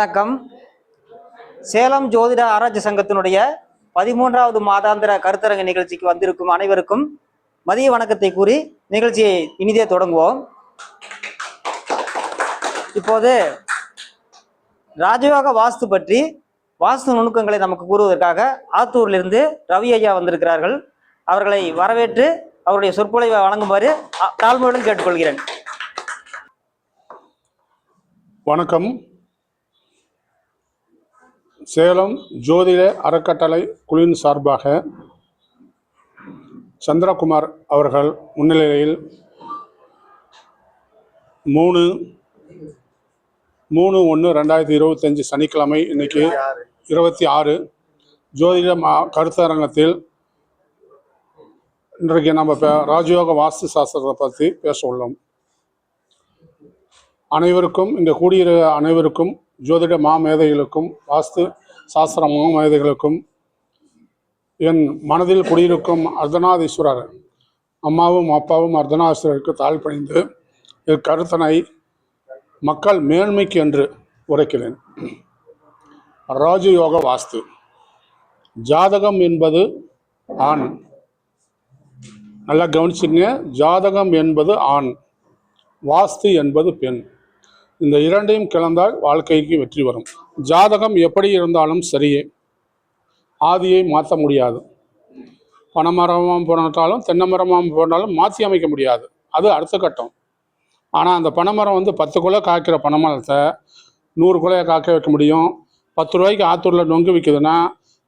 வணக்கம். சேலம் ஜோதிட ஆராய்ச்சி சங்கத்தினுடைய பதிமூன்றாவது மாதாந்திர கருத்தரங்க நிகழ்ச்சிக்கு வந்திருக்கும் அனைவருக்கும் மதிய வணக்கத்தை கூறி நிகழ்ச்சியை இனிதே தொடங்குவோம். இப்போது ராஜயோக வாஸ்து பற்றி வாஸ்து நுணுக்கங்களை நமக்கு கூறுவதற்காக ஆத்தூரிலிருந்து ரவி ஐயா வந்திருக்கிறார்கள். அவர்களை வரவேற்று அவருடைய சொற்பொழிவை வழங்குமாறு தாழ்மையுடன் கேட்டுக்கொள்கிறேன். வணக்கம். சேலம் ஜோதிட அறக்கட்டளை குழுவின் சார்பாக சந்திரகுமார் அவர்கள் முன்னிலையில் மூணு மூணு ஒன்று ரெண்டாயிரத்தி இருபத்தஞ்சி சனிக்கிழமை இன்னைக்கு இருபத்தி ஆறு. ஜோதிட மா கருத்தரங்கத்தில் இன்றைக்கு நம்ம ராஜயோக வாஸ்து சாஸ்திரத்தை பற்றி பேச உள்ளோம். அனைவருக்கும் இங்கே கூடியிருக்க அனைவருக்கும் ஜோதிட மாமேதைகளுக்கும் வாஸ்து சாஸ்திர மாமேதைகளுக்கும் என் மனதில் குடியிருக்கும் அர்த்தநாதீஸ்வரர் அம்மாவும் அப்பாவும் அர்த்தநாதீஸ்வரருக்கு தாழ் பணிந்து இக்கருத்தனை மக்கள் மேன்மைக்கு என்று உரைக்கிறேன். ராஜயோக வாஸ்து. ஜாதகம் என்பது ஆண். நல்லா கவனிச்சுங்க ஜாதகம் என்பது ஆண். வாஸ்து என்பது பெண். இந்த இரண்டையும் கலந்தால் வாழ்க்கைக்கு வெற்றி வரும். ஜாதகம் எப்படி இருந்தாலும் சரியே. ஆதியை மாற்ற முடியாது. பனைமரமாக போனாலும் தென்னை மரமாக போனாலும் மாற்றி அமைக்க முடியாது. அது அடுத்த கட்டம். ஆனால் அந்த பனைமரம் வந்து பத்து குலை காய்க்கிற பனைமரத்தை நூறு குலையை காக்க வைக்க முடியும். பத்து ரூபாய்க்கு ஆத்தூரில் நொங்கு விற்குதுன்னா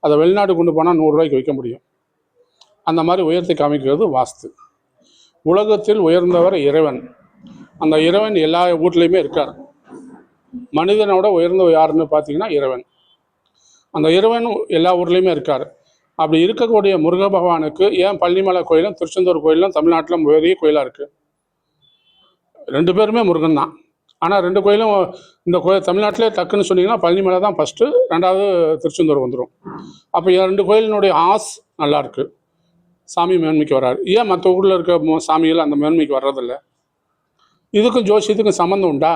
அதை வெளிநாடு கொண்டு போனால் நூறுரூவாய்க்கு விற்க முடியும். அந்த மாதிரி உயர்த்தி காமிக்கிறது வாஸ்து. உலகத்தில் உயர்ந்தவர் இறைவன். அந்த இறைவன் எல்லா வீட்லேயுமே இருக்கார். மனிதனோட உயர்ந்த யாருன்னு பார்த்தீங்கன்னா இறைவன். அந்த இறைவன் எல்லா ஊர்லேயுமே இருக்கார். அப்படி இருக்கக்கூடிய முருக பகவானுக்கு ஏன் பள்ளிமலை கோயிலும் திருச்செந்தூர் கோயிலும் தமிழ்நாட்டில் பெரிய கோயிலாக இருக்குது ரெண்டு பேருமே முருகன் தான். ஆனால் ரெண்டு கோயிலும் இந்த கோயில் தமிழ்நாட்டிலே டக்குன்னு சொன்னீங்கன்னா பழனிமலை தான் ஃபஸ்ட்டு ரெண்டாவது திருச்செந்தூர் வந்துடும் அப்போ ரெண்டு கோயிலினுடைய ஆஸ் நல்லாயிருக்கு சாமி மேன்மைக்கு வராரு. ஏன் மற்ற ஊரில் இருக்க சாமிகள் அந்த மேன்மைக்கு வர்றதில்ல? இதுக்கும் ஜோசியத்துக்கும் சம்மந்தம் உண்டா?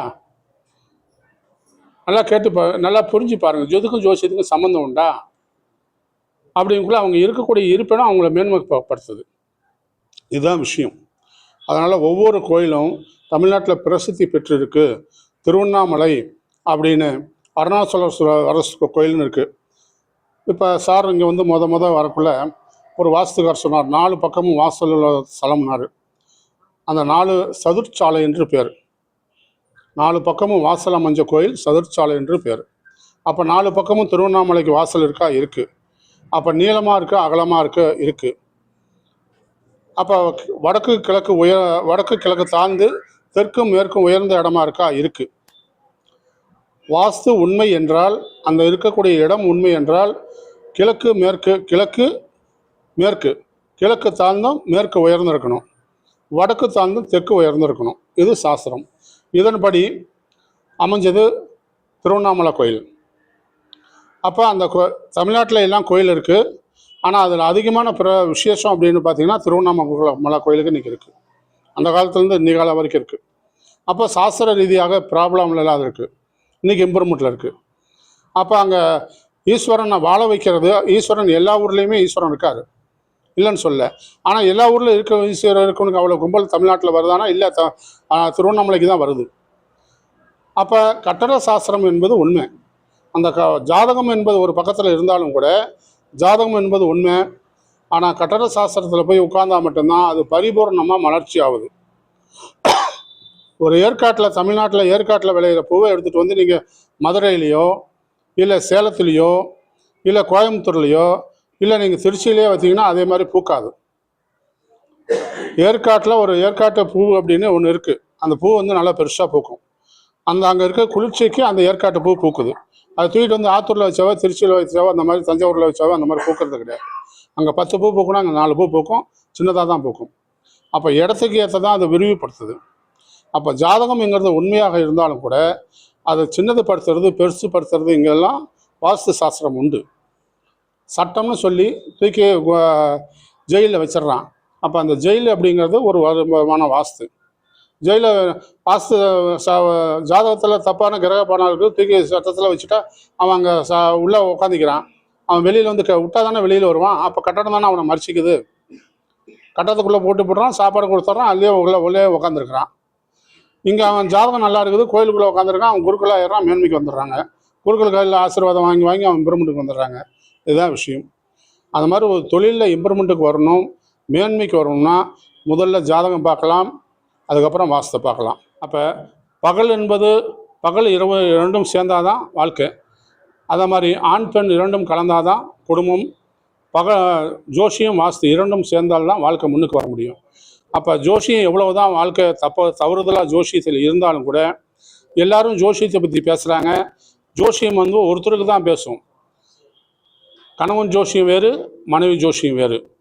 நல்லா கேட்டு பா நல்லா புரிஞ்சு பாருங்கள் எதுக்கும் ஜோசியத்துக்கும் சம்மந்தம் உண்டா? அப்படிங்குள்ள அவங்க இருக்கக்கூடிய இருப்பிடம் அவங்கள மேன்மைப்படுத்துது. இதுதான் விஷயம். அதனால் ஒவ்வொரு கோயிலும் தமிழ்நாட்டில் பிரசித்தி பெற்றிருக்கு. திருவண்ணாமலை அப்படின்னு அருணாச்சலேஸ்வரர் அரசு கோயில்னு இருக்குது இப்போ சார் இங்கே வந்து மொத மொதல் வரக்குள்ள ஒரு வாஸ்துகார் சொன்னார். நாலு பக்கமும் வாசல் உள்ள ஸ்தலம்னார். அந்த நாலு சதுர்ச்சாலை என்று பேர். நாலு பக்கமும் வாசல் அமைஞ்ச கோயில் சதுர்ச்சாலை என்று பேர். அப்போ நாலு பக்கமும் திருவண்ணாமலைக்கு வாசல் இருக்கா? இருக்குது அப்போ நீளமாக இருக்குது அகலமாக இருக்கு? இருக்குது அப்போ வடக்கு கிழக்கு உயர் வடக்கு கிழக்கு தாழ்ந்து தெற்கும் மேற்கும் உயர்ந்த இடமா இருக்கா? இருக்குது வாஸ்து உண்மை என்றால் அந்த இருக்கக்கூடிய இடம் உண்மை என்றால் கிழக்கு மேற்கு கிழக்கு மேற்கு. கிழக்கு தாழ்ந்தும் மேற்கு உயர்ந்திருக்கணும். வடக்கு தாழ்ந்தும் தெற்கு உயர்ந்திருக்கணும். இது சாஸ்திரம். இதன்படி அமைஞ்சது திருவண்ணாமலை கோயில். அப்போ அந்த கோ தமிழ்நாட்டில் எல்லாம் கோயில் இருக்குது ஆனால் அதில் அதிகமான பிற விசேஷம் அப்படின்னு பார்த்தீங்கன்னா திருவண்ணாமலை மலை கோயிலுக்கு இன்றைக்கி இருக்குது அந்த காலத்துலேருந்து இன்னி காலம் வரைக்கும் இருக்குது அப்போ சாஸ்திர ரீதியாக ப்ராப்ளம்ல எல்லாம் அது இருக்குது இன்றைக்கி இம்ப்ரூவ்மெண்ட்டில் இருக்குது அப்போ அங்கே ஈஸ்வரனை வாழ வைக்கிறது ஈஸ்வரன் எல்லா ஊர்லேயுமே ஈஸ்வரன் இருக்கார். இல்லைன்னு சொல்ல. ஆனால் எல்லா ஊரில் இருக்க ஈஸ்வரர் இருக்கணுக்கு அவ்வளோ கும்பல் தமிழ்நாட்டில் வருதானா இல்லை த திருவண்ணாமலைக்கு தான் வருது. அப்போ கட்டட சாஸ்திரம் என்பது உண்மை. அந்த க ஜாதகம் என்பது ஒரு பக்கத்தில் இருந்தாலும் கூட ஜாதகம் என்பது உண்மை. ஆனால் கட்டட சாஸ்திரத்தில் போய் உட்கார்ந்தா மட்டும்தான் அது பரிபூர்ணமாக மலர்ச்சி ஆகுது. ஒரு ஏற்காட்டில் தமிழ்நாட்டில் ஏற்காட்டில் விளையிற பூவை எடுத்துகிட்டு வந்து நீங்கள் மதுரையிலையோ இல்லை சேலத்துலேயோ இல்லை கோயம்புத்தூர்லேயோ இல்லை நீங்கள் திருச்சியிலேயே வச்சிங்கன்னா அதே மாதிரி பூக்காது. ஏற்காட்டில் ஒரு ஏற்காட்டு பூ அப்படின்னு ஒன்று இருக்குது அந்த பூ வந்து நல்லா பெருசாக பூக்கும். அந்த அங்கே இருக்க குளிர்ச்சிக்கு அந்த ஏற்காட்டு பூ பூக்குது. அதை தூக்கிட்டு வந்து ஆத்தூரில் வச்சாவோ திருச்சியில் வச்சாவோ அந்த மாதிரி தஞ்சாவூரில் வச்சாவோ அந்த மாதிரி பூக்கிறது கிடையாது. அங்கே பத்து பூ பூக்கணும் அங்கே நாலு பூ பூக்கும். சின்னதாக தான் பூக்கும். அப்போ இடத்துக்கு ஏற்ற தான் அதை விரிவுபடுத்துது. அப்போ ஜாதகம்ங்கிறது உண்மையாக இருந்தாலும் கூட அதை சின்னது படுத்துறது பெருசு படுத்துறது இங்கெல்லாம் வாஸ்து சாஸ்திரம் உண்டு. சட்டம்னு சொல்லி தூக்கி ஜெயிலில் வச்சிடுறான். அப்போ அந்த ஜெயில் அப்படிங்கிறது ஒரு வருமான வாஸ்து. ஜெயிலில் வாஸ்து ஜாதகத்தில் தப்பான கிரக பணம் இருக்குது தூக்கி சட்டத்தில் வச்சுட்டா அவன் அங்கே ச உள்ளே உட்காந்துக்கிறான் அவன் வெளியில் வந்து க விட்டா தானே வெளியில் வருவான். அப்போ கட்டடம் தானே அவனை மறிச்சிக்குது. கட்டத்துக்குள்ளே போட்டு போடுறான் சாப்பாடு கொடுத்துட்றான் அதுலேயே உள்ள உள்ளே உட்காந்துருக்குறான் இங்கே அவன் ஜாதகம் நல்லா இருக்குது கோயிலுக்குள்ளே உட்காந்துருக்கான் அவன் குருக்களாக ஏறான் மேன்மைக்கு வந்துடுறாங்க. குருக்கள் கையில் ஆசீர்வாதம் வாங்கி வாங்கி அவன் இம்ப்ரூவ்மெண்ட்டுக்கு வந்துடுறாங்க. இதுதான் விஷயம். அது மாதிரி ஒரு தொழிலில் இம்ப்ரூவ்மெண்ட்டுக்கு வரணும் மேன்மைக்கு வரணும்னா முதல்ல ஜாதகம் பார்க்கலாம் அதுக்கப்புறம் வாசத்தை பார்க்கலாம். அப்போ பகல் என்பது பகல் இரவு இரண்டும் சேர்ந்தாதான் வாழ்க்கை. அதே மாதிரி ஆண் பெண் இரண்டும் கலந்தாதான் குடும்பம் பக ஜோஷியம் வாஸ்து இரண்டும் சேர்ந்தால்தான் வாழ்க்கை முன்னுக்கு வர முடியும். அப்போ ஜோஷியம் எவ்வளவு தான் வாழ்க்கை தப்ப தவறுதலாக ஜோஷியத்தில் இருந்தாலும் கூட எல்லாரும் ஜோஷியத்தை பற்றி பேசுகிறாங்க ஜோஷியம் வந்து ஒருத்தருக்கு தான் பேசும். கணவன் ஜோஷியம் வேறு மனைவி ஜோஷியம் வேறு.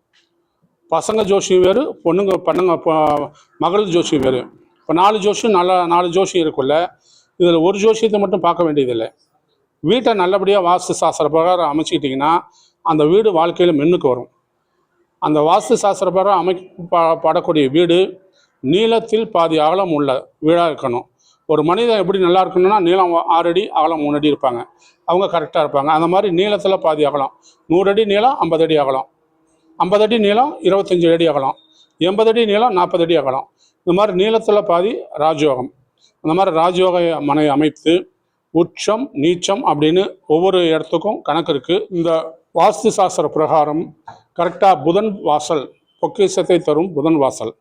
பசங்க ஜோஷியம் வேறு பொண்ணுங்க பண்ணுங்க பொ- மகள் ஜோஷியம் வேறு. இப்போ நாலு ஜோஷியம் நல்ல நாலு ஜோஷியம் இருக்குல்ல இதில் ஒரு ஜோஷியத்தை மட்டும் பார்க்க வேண்டியதில்லை. வீட்டை நல்லபடியாக வாஸ்து சாஸ்திர பிரகாரம் அமைச்சிக்கிட்டிங்கன்னா அந்த வீடு வாழ்க்கையில் மென்னுக்கு வரும். அந்த வாஸ்து சாஸ்திர பிரகாரம் அமைக்கப்படக்கூடிய வீடு நீளத்தில் பாதி அகலம் உள்ள வீடாக இருக்கணும். ஒரு மனிதன் எப்படி நல்லா இருக்கணும்னா நீளம் ஆறு அடி அகலம் மூணு அடி இருப்பாங்க. அவங்க கரெக்டாக இருப்பாங்க. அந்த மாதிரி நீளத்தில் பாதி அகலம். நூறு அடி நீளம் ஐம்பது அடி அகலம். ஐம்பது அடி நீளம் இருபத்தஞ்சி அடி அகலம். எண்பது அடி நீளம் நாற்பது அடி அகலம். இந்த மாதிரி நீளத்தில் பாதி ராஜயோகம். அந்த மாதிரி ராஜயோக மனை அமைத்து உச்சம் நீச்சம் அப்படின்னு ஒவ்வொரு இடத்துக்கும் கணக்கு இருக்குது இந்த வாஸ்து சாஸ்திர பிரகாரம் கரெக்டாக புதன் வாசல் பொக்கிஷத்தை தரும் புதன் வாசல்.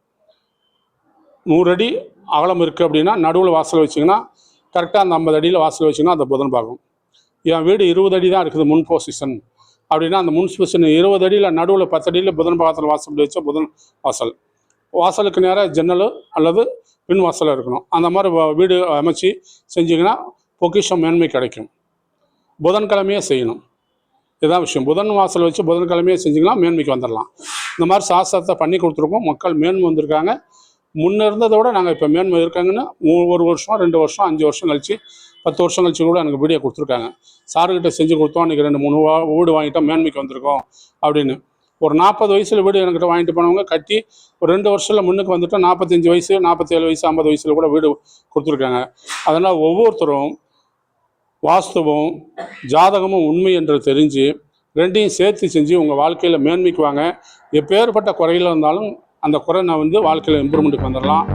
நூறு அடி அகலம் இருக்குது அப்படின்னா நடுவில் வாசல் வச்சிங்கன்னா கரெக்டாக அந்த ஐம்பது அடியில் வாசல் வச்சிங்கன்னா அந்த புதன் பாகம் என் வீடு இருபது அடி தான் இருக்குது முன் பொசிஷன் அப்படின்னா அந்த முன் பொசிஷன் இருபது அடியில் நடுவில் பத்து அடியில் புதன் பாகத்தில் வாசல் வச்சா புதன் வாசல். வாசலுக்கு நேராக ஜன்னல் அல்லது பின் வாசல் இருக்கணும். அந்த மாதிரி வீடு அமைச்சு செஞ்சிங்கன்னா பொக்கிஷம் மேன்மை கிடைக்கும். புதன்கிழமையே செய்யணும். இதுதான் விஷயம். புதன் வாசல் வச்சு புதன்கிழமையே செஞ்சிங்கன்னா மேன்மைக்கு வந்துடலாம் இந்த மாதிரி சாஸ்திரத்தை பண்ணி கொடுத்துருக்கோம். மக்கள் மேன்மை வந்திருக்காங்க. முன்ன இருந்ததை விட நாங்கள் இப்போ மேன்மை இருக்காங்கன்னு மூ- ஒரு வருஷம் ரெண்டு வருஷம் அஞ்சு வருஷம் கழிச்சு பத்து வருஷம் கழிச்சு கூட எனக்கு வீடியோ கொடுத்துருக்காங்க. சாருக்கிட்ட செஞ்சு கொடுத்தோம் இன்றைக்கி ரெண்டு மூணு வா- வீடு வாங்கிட்டோம் மேன்மைக்கு வந்திருக்கோம் அப்படின்னு. ஒரு நாற்பது வயசில் வீடு என்கிட்ட வாங்கிட்டு போனவங்க கட்டி ஒரு ரெண்டு வருஷத்தில் முன்னுக்கு வந்துட்டோம் நாற்பத்தஞ்சு வயசு நாற்பத்தேழு வயசு ஐம்பது வயசில் கூட வீடு கொடுத்துருக்காங்க. அதனால் ஒவ்வொருத்தரும் வாஸ்துவும் ஜாதகமும் உண்மை என்று தெரிஞ்சு ரெண்டையும் சேர்த்து செஞ்சு உங்கள் வாழ்க்கையில் மேன்மைக்கு வாங்க. எப்பேற்பட்ட குறையில் இருந்தாலும் அந்த குறை நான் வந்து வாழ்க்கையில் இம்ப்ரூவ்மெண்ட்டுக்கு வந்துடலாம்